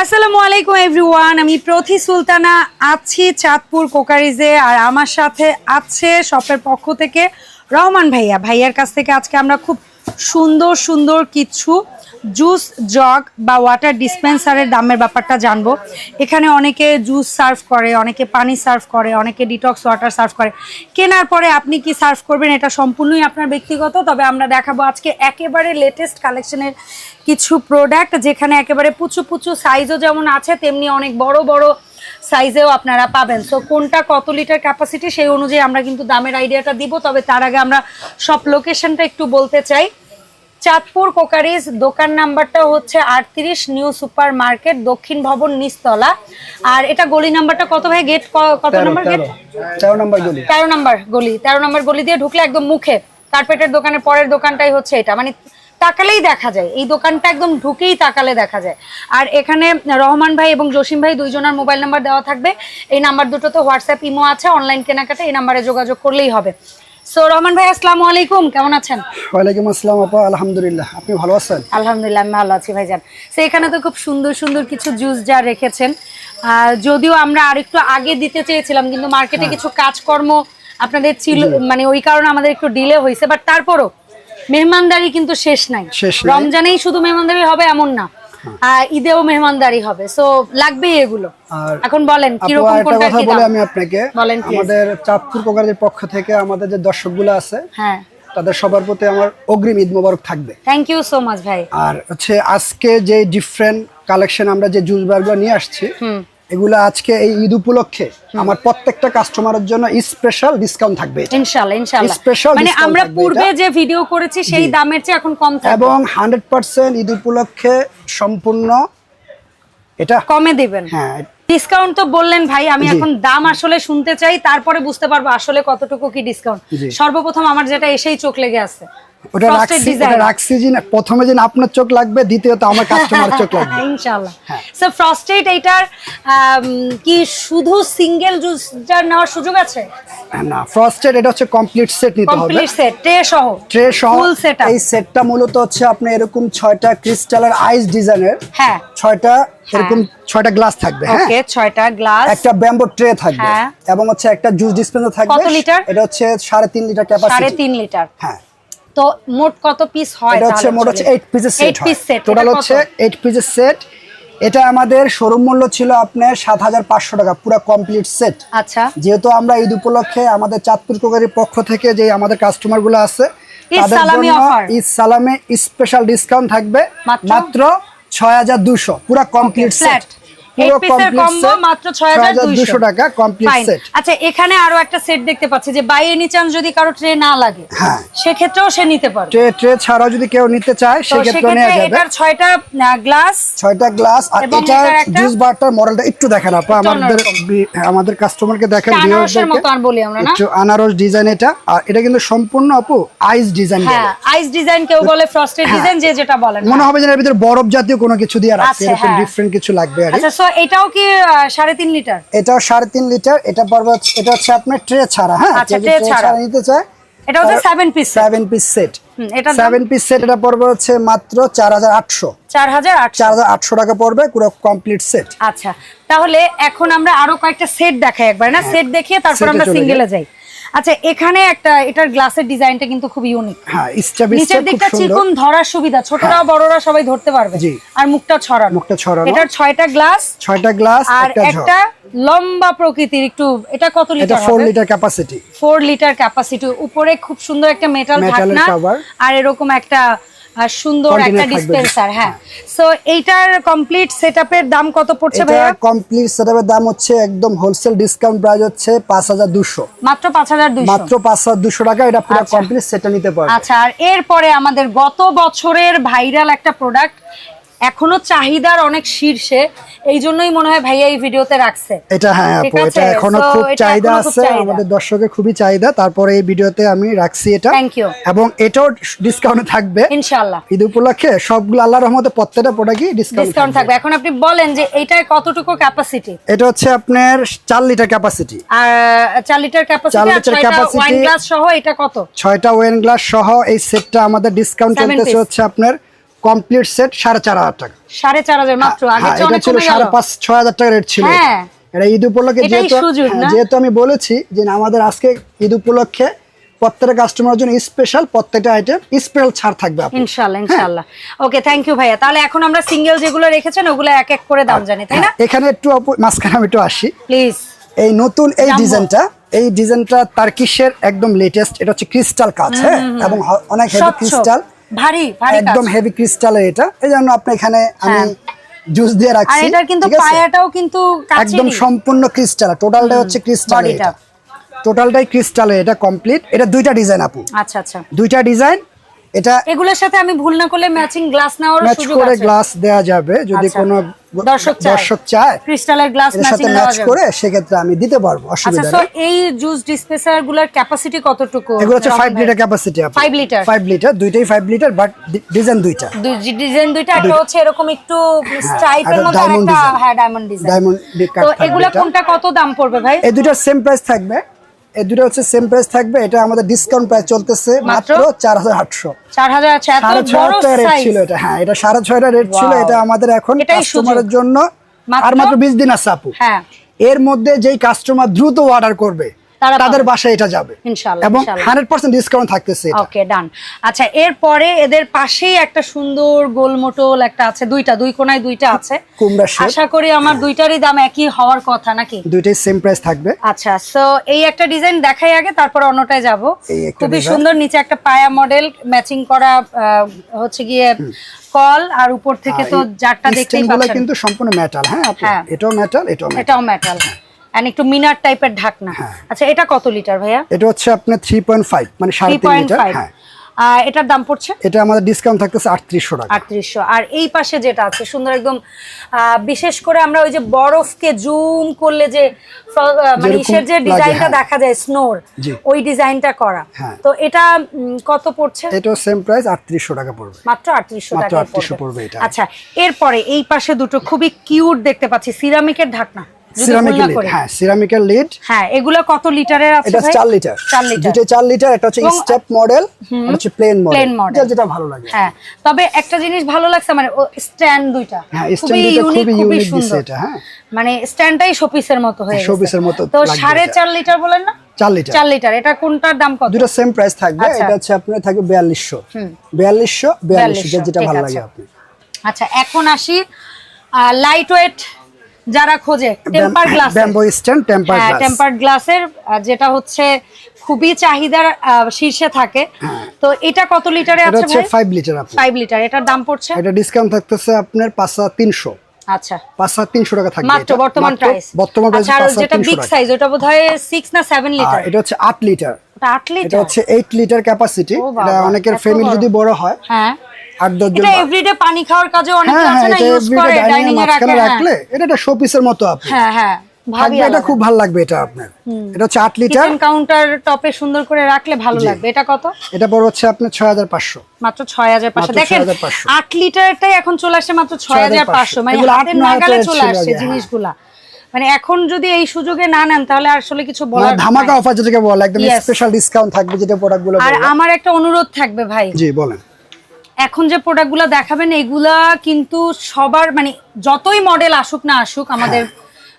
আসসালামু আলাইকুম এভরিওয়ান আমি প্রথি সুলতানা, আছি চাঁদপুর কোকারিজে, আর আমার সাথে আছে শপের পক্ষ থেকে রহমান ভাইয়া। ভাইয়ার কাছ থেকে আজকে আমরা খুব সুন্দর সুন্দর কিছু জুস, জগ বা ওয়াটার ডিসপেন্সারের দামের ব্যাপারটা জানব। এখানে অনেকে জুস সার্ভ করে, অনেকে পানি সার্ভ করে, অনেকে ডিটক্স ওয়াটার সার্ভ করে। কেনার পরে আপনি কি সার্ভ করবেন এটা সম্পূর্ণই আপনার ব্যক্তিগত, তবে আমরা দেখাবো আজকে একেবারে লেটেস্ট কালেকশনের কিছু প্রোডাক্ট যেখানে একেবারে পুচু পুচু সাইজও যেমন আছে, তেমনি অনেক বড় বড় সাইজেও আপনারা পাবেন। সো কোনটা কত লিটার ক্যাপাসিটি সেই অনুযায়ী আমরা কিন্তু দামের আইডিয়াটা দিব, তবে তার আগে আমরা সব লোকেশনটা একটু বলতে চাই। চাঁদপুর কোকারিজ দোকান নাম্বারটা হচ্ছে আটত্রিশ নিউ সুপার মার্কেট দক্ষিণ ভবন নিচতলা। আর এটা গলি নাম্বারটা কত ভাই? গেট কত নাম্বার গেট? তেরো নম্বর গলি। তেরো নম্বর গলি। তেরো নম্বর গলি দিয়ে ঢুকলে একদম মুখে। কার্পেটের দোকানের পরের দোকানটাই হচ্ছে এটা। মানে তাকালেই দেখা যায়। এই দোকানটা একদম ঢুকেই তাকালে দেখা যায়। আর এখানে রহমান ভাই এবং জসিম ভাই দুইজনের মোবাইল নাম্বার দেওয়া থাকবে। এই নাম্বার দুটো তো হোয়াটসঅ্যাপ ইমো আছে অনলাইন কেনাকাটা এই নাম্বারে যোগাযোগ করলেই হবে। সো রহমান ভাই আসসালামু আলাইকুম। কেমন আছেন? ওয়ালাইকুম আসসালাম আপা আলহামদুলিল্লাহ। আপনি ভালো আছেন? আলহামদুলিল্লাহ আমি ভালো আছি ভাইজান। সো এখানে তো খুব সুন্দর সুন্দর কিছু জুস রেখেছেন। আর যদিও আমরা আরেকটু আগে দিতে চেয়েছিলাম কিন্তু হ্যাঁ। মার্কেটে কিছু কাজকর্ম আপনাদের ছিল মানে ওই কারণে আমাদের একটু ডিলে হয়েছে বাট তারপরও মেহমানদারি কিন্তু শেষ নাই। রমজানেই শুধু মেহমানদারি হবে এমন না। ঈদেও মেহমানদারি হবে। সো লাগবেই এগুলো। এখন বলেন কি রকম কোনটা কথা কি দাম? আমি আপনাকে। আমাদের চাঁদপুর কোকারের পক্ষ থেকে আমাদের যে দর্শকগুলো আছে হ্যাঁ। তাদের সবার প্রতি আমার অগ্রিম ঈদ মোবারক থাকবে। থ্যাংক ইউ সো মাচ ভাই। আর হচ্ছে আজকে যে ডিফারেন্ট কালেকশন আমরা যে জুস বারগুলো নিয়ে আসছি এগুলো আজকে এই ঈদ উপলক্ষে আমার প্রত্যেকটা কাস্টমারের জন্য স্পেশাল ডিসকাউন্ট থাকবে। ইনশাআল্লাহ ইনশাআল্লাহ Special মানে আমরা পূর্বে যে ভিডিও করেছি সেই দামের চেয়ে এখন কম থাকবে। এবং হান্ড্রেড পার্সেন্ট ঈদ উপলক্ষে সম্পূর্ণ এটা কমে দিবেন। হ্যাঁ। ডিসকাউন্ট তো বললেন ভাই আমি এখন দাম আসলে শুনতে চাই তারপরে বুঝতে পারব আসলে কতটুকু কি ডিসকাউন্ট সর্বপ্রথম আমার যেটা এসেই চোখ লেগে আছে। ওটা রাখছি ওটা রাখছি যে প্রথমে আপনার চোখ লাগবে দ্বিতীয়ত আমার কাস্টমার চোখ লাগবে। ইনশাআল্লাহ। হ্যাঁ। সো ফ্রস্টেড এইটার আম, কি শুধু সিঙ্গেল নেওয়ার সুযোগ আছে? না ফ্রস্টেড এটা হচ্ছে কমপ্লিট সেট নিতে হবে। কমপ্লিট সেট ট্রে সহ ট্রে সহ ফুল সেটআপ এই সেটটা মূলত হচ্ছে আপনি এরকম ছয়টা ক্রিস্টালের আইস ডিজাইনের হ্যাঁ। ছয়টা এরকম ছয়টা গ্লাস থাকবে হ্যাঁ? ওকে ছয়টা গ্লাস একটা ব্যাম্বো ট্রে থাকবে হ্যাঁ। এবং হচ্ছে একটা জুস ডিসপেন্সার থাকবে। কত লিটার? এটা হচ্ছে সাড়ে তিন লিটার ক্যাপাসিটি তিন লিটার হ্যাঁ। তো মোট কত পিস হয় এটা হচ্ছে মোট হচ্ছে এইট পিসের set eight piece set total হচ্ছে এইট পিসের সেট এটা আমাদের শোরুম মূল্য ছিল আপনার সাত হাজার পাঁচশো টাকা পুরো কমপ্লিট সেট আচ্ছা। যেহেতু আমরা ঈদ উপলক্ষে আমাদের চাঁদপুর কোকারির পক্ষ থেকে যে আমাদের কাস্টমারগুলো আছে তাদের জন্য। ঈদ সালামে স্পেশাল ডিসকাউন্ট থাকবে মাত্র? ছয় হাজার দুশো পুরো কমপ্লিট সেট পুরো কম্বো মাত্র ছয় হাজার দুশো টাকা কমপ্লিট সেট আচ্ছা এখানে আরও একটা সেট দেখতে পাচ্ছি যে বাই এনি চান্স যদি কারও ট্রে না লাগে হ্যাঁ। সেক্ষেত্রেও সে নিতে পারবে। ট্রে ট্রে ছাড়াও যদি কেউ নিতে চায় সেক্ষেত্রে সেক্ষেত্রে নেওয়া যাবে। এটার ছয়টা গ্লাস ছয়টা গ্লাস আর এটা জুস বারটার মডেলটা একটু দেখেন আপু আমাদের আমাদের কাস্টমারকে দেখেন আনারসের viewers-দেরকে। আর বলি আমরা না? একটু আনারস ডিজাইন এটা। আর এটা কিন্তু সম্পূর্ণ আপু আইস ডিজাইন হ্যাঁ আইস ডিজাইন কেউ বলে ফ্রস্টেড হ্যাঁ। ডিজাইন যে যেটা বলেন মনে হবে যে এর ভিতরে বরফ জাতীয় কোনো কিছু দিয়ে রাখছে আচ্ছা, এরকম হ্যাঁ। ডিফারেন্ট কিছু লাগবে আর আচ্ছা এটাও কি সাড়ে তিন লিটার? এটাও সাড়ে তিন লিটার। এটা পড়বে এটা হচ্ছে আপনার ট্রে ছাড়া হ্যাঁ? আচ্ছা, ছাড়া। নিতে চায় এটা হচ্ছে সেভেন পিস পিস সেট এটা পিস সেট এটা পড়বে হচ্ছে মাত্র চার হাজার আটশো। চার হাজার আটশো। চার হাজার আটশো টাকা পড়বে পুরো কমপ্লিট সেট আচ্ছা তাহলে এখন আমরা আরও কয়েকটা সেট দেখাই একবার না? সেট দেখিয়ে তারপর আমরা সিঙ্গেলে যাই। আচ্ছা এখানে একটা এটার গ্লাসের ডিজাইনটা কিন্তু খুব ইউনিক হ্যাঁ নিচের দিকটা চিকন ধরার সুবিধা ছোটরা বড়রা সবাই ধরতে পারবে। আর মুখটা ছড়ানো। মুখটা ছড়ানো। এটার ছয়টা গ্লাস। ছয়টা গ্লাস আর একটা লম্বা প্রকৃতির একটু এটা কত এটা লিটার ফোর হবে? Litre capacity four litre capacity উপরে খুব সুন্দর একটা মেটাল ঢাকনা। আর এরকম একটা সুন্দর একটা। ডিসপেন্সার হ্যাঁ সো এইটার কমপ্লিট সেটআপের দাম কত পড়ছে এটা ভাইয়া কমপ্লিট সেটআপের দাম হচ্ছে একদম হোলসেল ডিসকাউন্ট প্রাইস হচ্ছে পাঁচ হাজার দুশো মাত্র পাঁচ হাজার দুইশো মাত্র পাঁচ হাজার দুশো টাকা এটা পুরো আচ্ছা। কমপ্লিট সেটটা নিতে পারবে আচ্ছা আর এরপরে আমাদের গত বছরের ভাইরাল একটা প্রোডাক্ট এখনও চাহিদার অনেক শীর্ষে এই জন্যই মনে হয় ভাইয়া এই ভিডিওতে রাখছে। এটা হ্যাঁ আপু এটা এখনও খুব চাহিদা আছে আমাদের দর্শকের খুবই চাহিদা তারপরে এই ভিডিওতে আমি রাখছি এটা। Thank you. এবং এটাও ডিসকাউন্টে থাকবে। ইনশাল্লাহ ঈদ উপলক্ষে সবগুলো আল্লাহর রহমতে প্রত্যেকটা প্রোডাক্টই ডিসকাউন্ট ডিসকাউন্ট থাকবে। এখন আপনি বলেন যে এইটার কতটুকু ক্যাপাসিটি এটা হচ্ছে আপনার চার লিটার ক্যাপাসিটি আর চার লিটার ক্যাপাসিটি আর লিটার ছয়টা ওয়াইন গ্লাস সহ এটা কত? ছয়টা ওয়েন গ্লাস সহ এই সেটটা আমাদের ডিসকাউন্ট চলতেছে হচ্ছে আপনার কমপ্লিট সেট সাড়ে চার হাজার টাকা। সাড়ে চার হাজার মাত্র? আগে হ্যাঁ, এটা ছিল সাড়ে পাঁচ ছয় হাজার টাকা রেট ছিল এটা। হ্যাঁ। ঈদ উপলক্ষে যেহেতু হ্যাঁ? যেহেতু আমি বলেছি যে আমাদের আজকে ঈদ উপলক্ষে প্রত্যেকটা কাস্টমারের জন্য স্পেশাল প্রত্যেকটা আইটেম স্পেশাল ছাড় থাকবে ওকে থ্যাংক ইউ ভাইয়া। তাহলে এখন আমরা সিঙ্গেল যেগুলো রেখেছেন ওগুলো এক এক করে দাম জানি তাই না? এখানে একটু মাঝখানে আমি একটু আসি। প্লিজ এই নতুন এই ডিজাইনটা এই ডিজাইনটা তার্কিশের একদম লেটেস্ট এটা হচ্ছে ক্রিস্টাল কাজ হ্যাঁ? এবং অনেক হেভি ক্রিস্টাল ভারী ভারী একদম হেভি ক্রিস্টালের এটা। এই জন্য আপনি এখানে আমি হ্যাঁ। জুস দিয়ে আর এটার কিন্তু পায়াটাও কিন্তু একদম সম্পূর্ণ ক্রিস্টাল টোটালটা হচ্ছে ক্রিস্টাল এটা। টোটালটাই ক্রিস্টালের এটা কমপ্লিট এটা দুইটা ডিজাইন আপু। আচ্ছা আচ্ছা। দুইটা ডিজাইন এটা এগুলোর সাথে আমি ভুল না করলে ম্যাচিং গ্লাস নেওয়ার ম্যাচ করে গ্লাস দেওয়া যাবে। যদি আচ্ছা। কোনো দর্শক চায়। দর্শক চায় ক্রিস্টালের গ্লাস ম্যাচিং ম্যাচ করে সেক্ষেত্রে আমি দিতে পারব আচ্ছা অসুবিধা সো নেই। এই জুস ডিসপেন্সারগুলার ক্যাপাসিটি কতটুকু এগুলো হচ্ছে রকম five litre capacity Five liter? Five litre দুইটাই ফাইভ লিটার বাট ডিজাইন দুইটা। দুই ডিজাইন দুইটা একটা হচ্ছে এরকম একটু স্ট্রাইপের একটা মধ্যে একটা হ্যাঁ ডায়মন্ড ডিজাইন ডায়মন্ড তো এগুলা কোনটা কত দাম পড়বে ভাই? এই দুটার সেম প্রাইস থাকবে। এই দুটো হচ্ছে সেম প্রাইস থাকবে এটা আমাদের ডিসকাউন্ট প্রাইস চলতেছে মাত্র? চার হাজার আটশো। চার হাজার সাড়ে হাজার রেট ছিল এটা হ্যাঁ এটা সাড়ে ছয়টা রেট ছিল এটা আমাদের এখন কাস্টমারের জন্য। আর মাত্র? বিশ দিন আছে আপু। হ্যাঁ। এর মধ্যে যেই কাস্টমার দ্রুত অর্ডার করবে তাদের বাসায় এটা যাবে। এবং হান্ড্রেড পার্সেন্ট ডিসকাউন্ট থাকতেছে ওকে ডান আচ্ছা এরপরে এদের পাশেই একটা সুন্দর গোলমোটল একটা আছে দুইটা দুই কোনায় দুইটা আছে। আশা করি আমার দুইটারই দাম একই হওয়ার কথা নাকি? দুইটাই সেম প্রাইস থাকবে। আচ্ছা সো এই একটা ডিজাইন দেখাই আগে তারপর অন্যটায় যাব। খুবই সুন্দর নিচে একটা পায়া মডেল ম্যাচিং করা আহ, হচ্ছে গিয়ে কল আর উপর থেকে তো জারটা দেখতেই পাচ্ছেন। কিন্তু সম্পূর্ণ মেটাল হ্যাঁ হ্যাঁ। এটাও মেটাল এটাও মেটাল এটাও মেটাল এন্ড একটু মিনার টাইপের ঢাকনা। হ্যাঁ। আচ্ছা এটা কত লিটার ভাইয়া? এটা হচ্ছে আপনার থ্রি পয়েন্ট ফাইভ মানে সাড়ে থ্রি তিন পয়েন্ট লিটার ফাইভ হ্যাঁ এটার দাম পড়ছে? এটা আমাদের ডিসকাউন্ট থাকতেছে আটত্রিশশো টাকা। আটত্রিশশো। আর এই পাশে যেটা আছে সুন্দর একদম বিশেষ করে আমরা ওই যে বরফকে জুম করলে যে মানে ইসের যে ডিজাইনটা হ্যাঁ। দেখা যায় স্নোর ওই ডিজাইনটা করা। হ্যাঁ। তো এটা কত পড়ছে? এটাও সেম প্রাইস আটত্রিশশো টাকা পড়বে। মাত্র আটত্রিশশো টাকা 3800 পড়বে। এটা। আচ্ছা এরপরে এই পাশে দুটো খুবই কিউট দেখতে পাচ্ছি সিরামিকের ঢাকনা। সিরামিকের লিড হ্যাঁ সিরামিকের লিড হ্যাঁ এগুলো কত লিটারের আছে এটা লিটার। দুটো চার লিটার একটা হচ্ছে স্টেপ মডেল হচ্ছে প্লেন মডেল যেটা ভালো লাগে। হ্যাঁ তবে একটা জিনিস ভালো লাগছে মানে স্ট্যান্ড দুইটা। হ্যাঁ স্ট্যান্ড দুটো খুবই খুবই ইউনিক দিছে এটা হ্যাঁ। মানে স্ট্যান্ডটাই শোপিসের মতো হয়ে গেছে। মতো তো লাগবে সাড়ে এটা। চার লিটার বলেন না? চার লিটার। চার লিটার। এটা কোনটার দাম কত? দুটো সেম প্রাইস থাকবে। আচ্ছা। এটা হচ্ছে আপনার থাকবে বিয়াল্লিশশো। বিয়াল্লিশশো বিয়াল্লিশশো 4200, যেটা ভালো লাগে আপনি আচ্ছা এখন আসি লাইট ওয়েট যারা খোঁজে temper glass bamboo stand temper হ্যাঁ গ্লাস টেম্পার্ড গ্লাসের যেটা হচ্ছে খুবই চাহিদার শীর্ষে থাকে। তো এটা কত লিটারে হ্যাঁ। আছে ভাই? ফাইভ লিটার আপনি ফাইভ লিটার এটার দাম পড়ছে? এটা ডিসকাউন্ট থাকতেছে আপনার পাঁচ হাজার তিনশো। আচ্ছা। পাঁচ হাজার তিনশো টাকা থাকবে। মাত্র বর্তমান প্রাইস বর্তমান প্রাইস আচ্ছা আর যেটা বিগ সাইজ ওটা বোধহয় সিক্স না সেভেন আর লিটার এটা হচ্ছে আট লিটার ওটা আট এটা লিটার হচ্ছে এইট লিটার ক্যাপাসিটি এটা অনেকের ফ্যামিলি যদি বড় হয় হ্যাঁ। আট দশ জন এভরিডে পানি খাওয়ার কাজে অনেকে আছে না ইউজ করে ডাইনিং এ রাখে মাঝখানে। রাখলে এটা একটা শোপিসের মতো আপনি। হ্যাঁ হ্যাঁ ভাবি এটা খুব ভালো লাগবে এটা আপনার। এটা হচ্ছে আট লিটার কাউন্টার টপে সুন্দর করে রাখলে ভালো লাগবে। এটা কত? এটা পড়বে হচ্ছে আপনার ছয় হাজার পাঁচশো। মাত্র ছয় হাজার পাঁচশো। মাত্র দেখেন 6,500 আট লিটারটাই এখন চলে মাত্র ছয় হাজার পাঁচশো। 6,500 মানে নাগালে চলে। জিনিসগুলা। মানে এখন যদি এই সুযোগে না নেন তাহলে আসলে কিছু বলার ধামাকা অফার যেটাকে বলে একদম স্পেশাল ডিসকাউন্ট থাকবে যেটা প্রোডাক্টগুলো আর আমার একটা অনুরোধ থাকবে ভাই। জি বলেন। এখন যে প্রোডাক্টগুলো দেখাবেন এগুলা কিন্তু সবার মানে যতই মডেল আসুক না আসুক আমাদের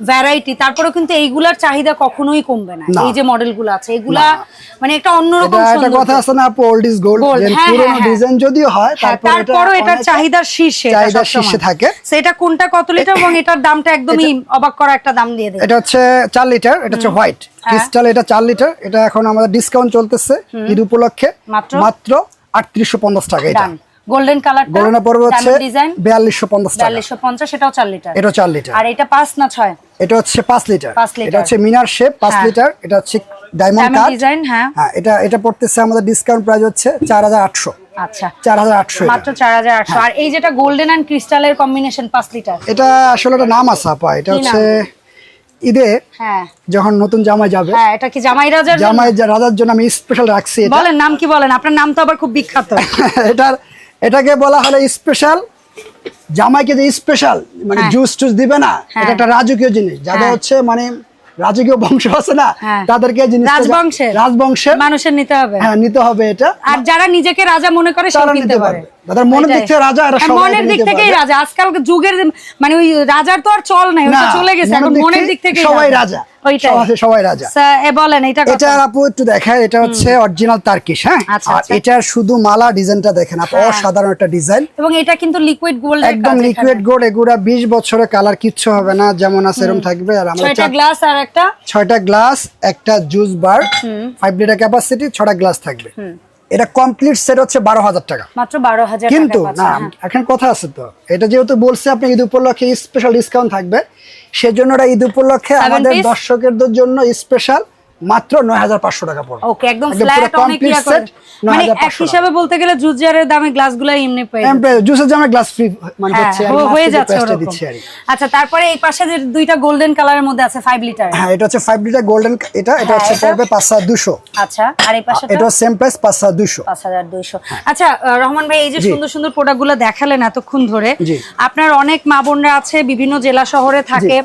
ভ্যারাইটি তারপরেও কিন্তু এইগুলার চাহিদা কখনোই কমবে না। এই যে মডেলগুলো আছে এগুলা মানে একটা অন্যরকম এটা একটা কথা আছে না ওল্ড ইজ গোল্ড পুরোনো। ডিজাইন যদিও হয় হ্যাঁ, এটা তারপরও অনেকটা চাহিদার শীর্ষে চাহিদার শীর্ষে থাকে। সেটা কোনটা কত লিটার এবং এটার দামটা একদমই অবাক করা একটা দাম দিয়ে দেয় এটা হচ্ছে চার লিটার এটা হচ্ছে হোয়াইট হ্যাঁ। ক্রিস্টাল এটা চার লিটার এটা এখন আমাদের ডিসকাউন্ট চলতেছে ঈদ উপলক্ষে মাত্র? আটত্রিশশো পঞ্চাশ টাকা এটা। গোল্ডেন কালার হচ্ছে টাকা। লিটার এটা লিটার আর এটা না এটা হচ্ছে পাঁচ লিটার এটা হচ্ছে মিনার শেপ পাঁচ হ্যাঁ। লিটার এটা হচ্ছে ডায়মন্ড কাট ডিজাইন হ্যাঁ। হ্যাঁ এটা এটা পড়তেছে আমাদের ডিসকাউন্ট প্রাইস হচ্ছে চার হাজার আটশো। আচ্ছা। চার হাজার আটশো মাত্র চার হাজার আটশো। আর এই যেটা গোল্ডেন অ্যান্ড ক্রিস্টালের কম্বিনেশন পাঁচ লিটার এটা আসলে একটা নাম আছে আপা। এটা হচ্ছে? ঈদে হ্যাঁ যখন নতুন জামাই যাবে হ্যাঁ এটা কি জামাই রাজার? জামাই রাজার জন্য আমি স্পেশাল রাখছি এটা বলেন নাম কি বলেন আপনার নাম তো আবার খুব বিখ্যাত এটার এটাকে বলা হলো স্পেশাল জামাইকে যে স্পেশাল মানে হ্যাঁ। জুস টুস দিবে না হ্যাঁ। এটা একটা রাজকীয় জিনিস যাদের হ্যাঁ। হচ্ছে মানে রাজকীয় বংশ আছে না হ্যাঁ। তাদেরকে রাজবংশের? রাজবংশের মানুষের নিতে হবে হ্যাঁ নিতে হবে এটা আর যারা নিজেকে রাজা মনে করে কিনতে নিতে পারে দাদার মনের দিক থেকে রাজা এরা মনের দিক থেকেই রাজা। আজকাল যুগের মানে ওই রাজার তো আর চল নাই ওটা না, চলে গেছে। এখন মনের দিক থেকে সবাই রাজা। সবাই- সবাই রাজা। এ বলেন এটা এটা আপু একটু দেখায় এটা হচ্ছে অরিজিনাল তার্কিশ হ্যাঁ? আচ্ছা, আর আচ্ছা। এটার শুধু মালা ডিজাইনটা দেখেন আপু হ্যাঁ। অসাধারণ একটা ডিজাইন। এবং এটা কিন্তু লিকুইড গোল্ড একদম লিকুইড গোল্ড এগুলা বিশ বছরের কালার কিচ্ছু হবে না যেমন আছে এরকম থাকবে। আর আমরা ছয়টা গ্লাস আর একটা ছয়টা গ্লাস একটা juice bar five litre capacity ছটা গ্লাস থাকবে। এটা কমপ্লিট সেট হচ্ছে বারো হাজার টাকা মাত্র বারো হাজার কিন্তু না হ্যাঁ। এখন কথা আছে তো এটা যেহেতু বলছে আপনি ঈদ উপলক্ষে স্পেশাল ডিসকাউন্ট থাকবে সেজন্য এটা ঈদ উপলক্ষে আমাদের? দর্শকদের জন্য স্পেশাল মাত্র নয় হাজার পাঁচশো টাকা পড়বে। ওকে একদম ফ্ল্যাট অনেক ইয়া করে। মানে এক হিসাবে বলতে গেলে জুজারের দামে গ্লাসগুলো এমনি পেয়ে যাবেন। জুসের জামে গ্লাস ফ্রি মানে হ্যাঁ, হচ্ছে হয়ে যাচ্ছে ওরকম। আচ্ছা তারপরে এই পাশে যে দুইটা গোল্ডেন কালারের মধ্যে আছে ফাইভ লিটার হ্যাঁ এটা হচ্ছে ফাইভ লিটার গোল্ডেন এটা এটা হ্যাঁ, হচ্ছে পড়বে পাঁচ হাজার দুশো আচ্ছা আর এই পাশে এটা সেম প্রাইস পাঁচ হাজার দুশো পাঁচ হাজার দুইশো। আচ্ছা রহমান ভাই এই যে সুন্দর সুন্দর প্রোডাক্টগুলো দেখালেন এতক্ষণ ধরে আপনার অনেক মা বোনরা আছে বিভিন্ন জেলা শহরে থাকে।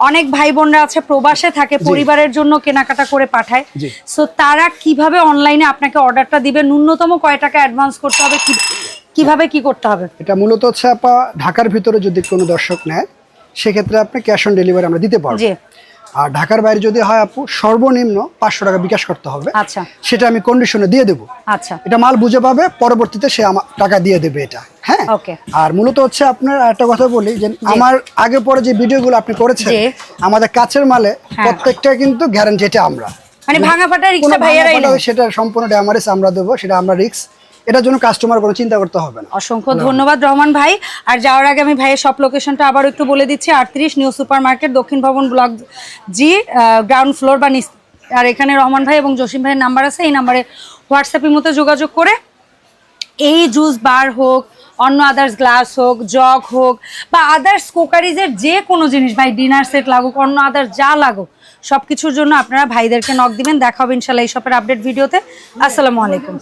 অনেক ভাই বোনরা আছে প্রবাসে থাকে পরিবারের জন্য কেনাকাটা করে পাঠায়। সো তারা কীভাবে অনলাইনে আপনাকে অর্ডারটা দিবে? ন্যূনতম কয় টাকা অ্যাডভান্স করতে হবে? কীভাবে কি করতে হবে? এটা মূলত হচ্ছে আপা ঢাকার ভিতরে যদি কোনো দর্শক নেয় সেক্ষেত্রে আপনি ক্যাশ অন ডেলিভারি আমরা দিতে পারব। আর ঢাকার বাইরে যদি হয় আপু সর্বনিম্ন পাঁচশো টাকা বিকাশ করতে হবে। আচ্ছা। সেটা আমি কন্ডিশনে দিয়ে দেবো। আচ্ছা। এটা মাল বুঝে পাবে পরবর্তীতে সে আমার টাকা দিয়ে দেবে এটা। হ্যাঁ? আর মূলত হচ্ছে আপনার একটা কথা বলি যে আমার আগে পরে যে ভিডিওগুলো আপনি করেছেন আমাদের কাছের মালে হ্যাঁ। প্রত্যেকটা কিন্তু গ্যারান্টি এটা আমরা। মানে ভাঙা ফাটা রিক্সা ভাইয়ারাই সেটা সম্পূর্ণ ড্যামারেজ আমরা দেবো সেটা আমরা রিক্স এটার জন্য কাস্টমার কোনো চিন্তা করতে হবে না। অসংখ্য ধন্যবাদ রহমান ভাই। আর যাওয়ার আগে আমি ভাইয়ের সব লোকেশনটা আবার একটু বলে দিচ্ছি। আটত্রিশ নিউ সুপার মার্কেট দক্ষিণ ভবন ব্লক জি গ্রাউন্ড ফ্লোর বা নিচ আর এখানে রহমান ভাই এবং জসিম ভাইয়ের নাম্বার আছে। এই নাম্বারে হোয়াটসঅ্যাপের মতো যোগাযোগ করে এই জুস বার হোক অন্য আদার্স গ্লাস হোক জগ হোক বা আদার্স কোকারিজের যে কোনো জিনিস ভাই ডিনার সেট লাগুক অন্য আদার্স যা লাগুক সব কিছুর জন্য আপনারা ভাইদেরকে নক দিবেন। দেখা হবে ইনশাল্লাহ এই শপের আপডেট ভিডিওতে। আসসালামু আলাইকুম।